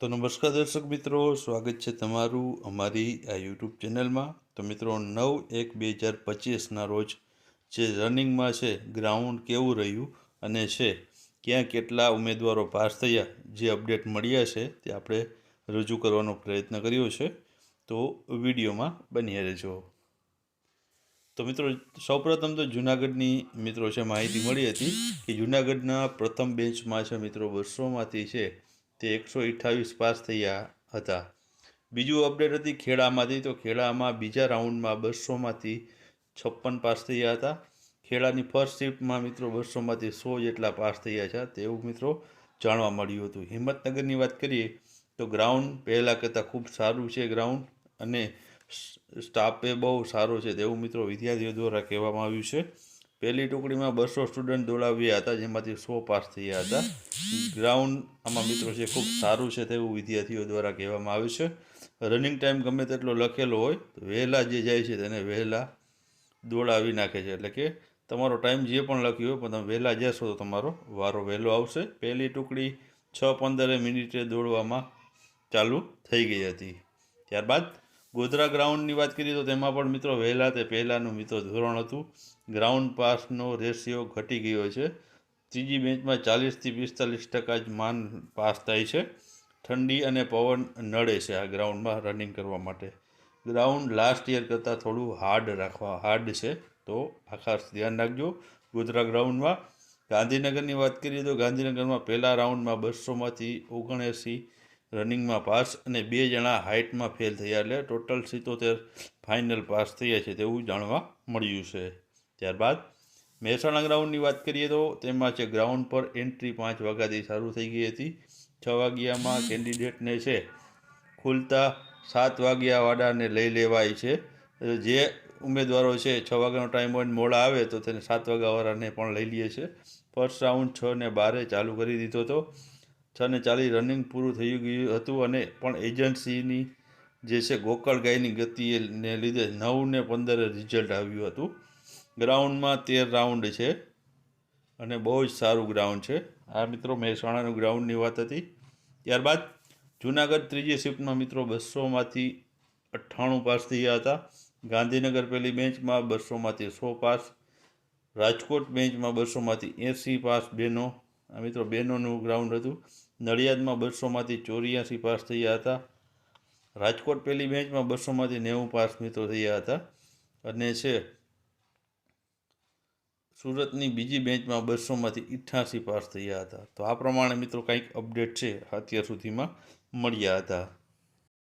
તો નમસ્કાર દર્શક મિત્રો, સ્વાગત છે તમારું અમારી આ યુટ્યુબ ચેનલમાં. તો મિત્રો, નવ એક બે હજાર પચીસના રોજ જે રનિંગમાં છે, ગ્રાઉન્ડ કેવું રહ્યું અને છે, ક્યાં કેટલા ઉમેદવારો પાસ થયા, જે અપડેટ મળ્યા છે, તે આપણે રજૂ કરવાનો પ્રયત્ન કર્યો છે. તો વિડીયોમાં બની રહેજો. તો મિત્રો, સૌપ્રથમ તો જુનાગઢની મિત્રો છે, માહિતી મળી હતી કે જુનાગઢના પ્રથમ બેન્ચમાં છે મિત્રો, વર્ષોમાંથી છે તે એકસો અઠ્ઠાવીસ પાસ થયા હતા. બીજું અપડેટ હતી ખેડામાંથી. તો ખેડામાં બીજા રાઉન્ડમાં બસોમાંથી છપ્પન પાસ થયા હતા. ખેડાની ફર્સ્ટ શિફ્ટમાં મિત્રો બસોમાંથી સો જેટલા પાસ થયા છે. તેવું મિત્રો જાણવા મળ્યું હતું. હિંમતનગરની વાત કરીએ તો ગ્રાઉન્ડ પહેલાં કરતાં ખૂબ સારું છે ગ્રાઉન્ડ અને સ્ટાફે બહુ સારો છે તેવું મિત્રો વિદ્યાર્થીઓ દ્વારા કહેવામાં આવ્યું છે. પહેલી ટુકડીમાં બસો સ્ટુડન્ટ દોડાવ્યા હતા, જેમાંથી સો પાસ થયા હતા. ગ્રાઉન્ડ આમાં મિત્રો છે, ખૂબ સારું છે તેવું વિદ્યાર્થીઓ દ્વારા કહેવામાં આવ્યું છે. રનિંગ ટાઈમ ગમે તેટલો લખેલો હોય, તો વહેલા જે જાય છે તેને વહેલા દોડાવી નાખે છે. એટલે કે તમારો ટાઈમ જે પણ લખ્યો હોય, પણ તમે વહેલા જશો તો તમારો વારો વહેલો આવશે. પહેલી ટુકડી છ પંદરે મિનિટે દોડવામાં ચાલુ થઈ ગઈ હતી. ત્યારબાદ ગોધરા ગ્રાઉન્ડની વાત કરીએ તો તેમાં પણ મિત્રો વહેલા તે પહેલાંનું મિત્રો ધોરણ હતું. ગ્રાઉન્ડ પાસનો રેશિયો ઘટી ગયો છે. ત્રીજી બેન્ચમાં ચાલીસથી પિસ્તાલીસ ટકા જ માન પાસ થાય છે. ઠંડી અને પવન નડે છે આ ગ્રાઉન્ડમાં રનિંગ કરવા માટે. ગ્રાઉન્ડ લાસ્ટ યર કરતાં થોડું હાર્ડ રાખવા, હાર્ડ છે. તો આ ખાસ ધ્યાન રાખજો ગોધરા ગ્રાઉન્ડમાં. ગાંધીનગરની વાત કરીએ તો ગાંધીનગરમાં પહેલા રાઉન્ડમાં બસોમાંથી ઓગણએંસી રનિંગમાં પાસ અને બે જણા હાઇટમાં ફેલ થયા એટલે ટોટલ સિત્તોતેર ફાઇનલ પાસ થયા છે તેવું જાણવા મળ્યું છે. ત્યારબાદ મહેસાણા ગ્રાઉન્ડની વાત કરીએ તો તેમાં છે ગ્રાઉન્ડ પર એન્ટ્રી પાંચ વાગ્યાથી શરૂ થઈ ગઈ હતી. છ વાગ્યામાં કેન્ડિડેટને છે ખુલતા સાત વાગ્યા વાડાને લઈ લેવાય છે. જે ઉમેદવારો છે છ વાગ્યાનો ટાઈમ હોય મોડા આવે તો તેને સાત વાગ્યાવાળાને પણ લઈ લઈએ છે. ફર્સ્ટ રાઉન્ડ છ ને બારે ચાલુ કરી દીધો હતો. છ ને ચાલીસ રનિંગ પૂરું થઈ ગયું હતું અને પણ એજન્સીની જે છે ગોકળ ગાયની ગતિને લીધે નવ ને પંદરે રિઝલ્ટ આવ્યું હતું. ગ્રાઉન્ડમાં તેર રાઉન્ડ છે અને બહુ જ સારું ગ્રાઉન્ડ છે. આ મિત્રો, મહેસાણાનું ગ્રાઉન્ડની વાત હતી. ત્યારબાદ જુનાગઢ ત્રીજી શિફ્ટમાં મિત્રો બસોમાંથી અઠ્ઠાણું પાસ થયા હતા. ગાંધીનગર પહેલી બેન્ચમાં બસોમાંથી સો પાસ રાજકોટ બેન્ચમાં બસોમાંથી એંસી પાસ બેનો મિત્રો બેનોનું ગ્રાઉન્ડ હતું. નડિયાદમાં બસોમાંથી ચોર્યાસી પાસ થયા હતા. રાજકોટ પહેલી બેન્ચમાં બસોમાંથી નેવું પાસ મિત્રો થયા હતા. અને છે, સુરતની બીજી બેન્ચમાં બસોમાંથી ઇઠ્ઠાસી પાસ થયા હતા. તો આ પ્રમાણે મિત્રો કંઈક અપડેટ છે અત્યાર સુધીમાં મળ્યા હતા.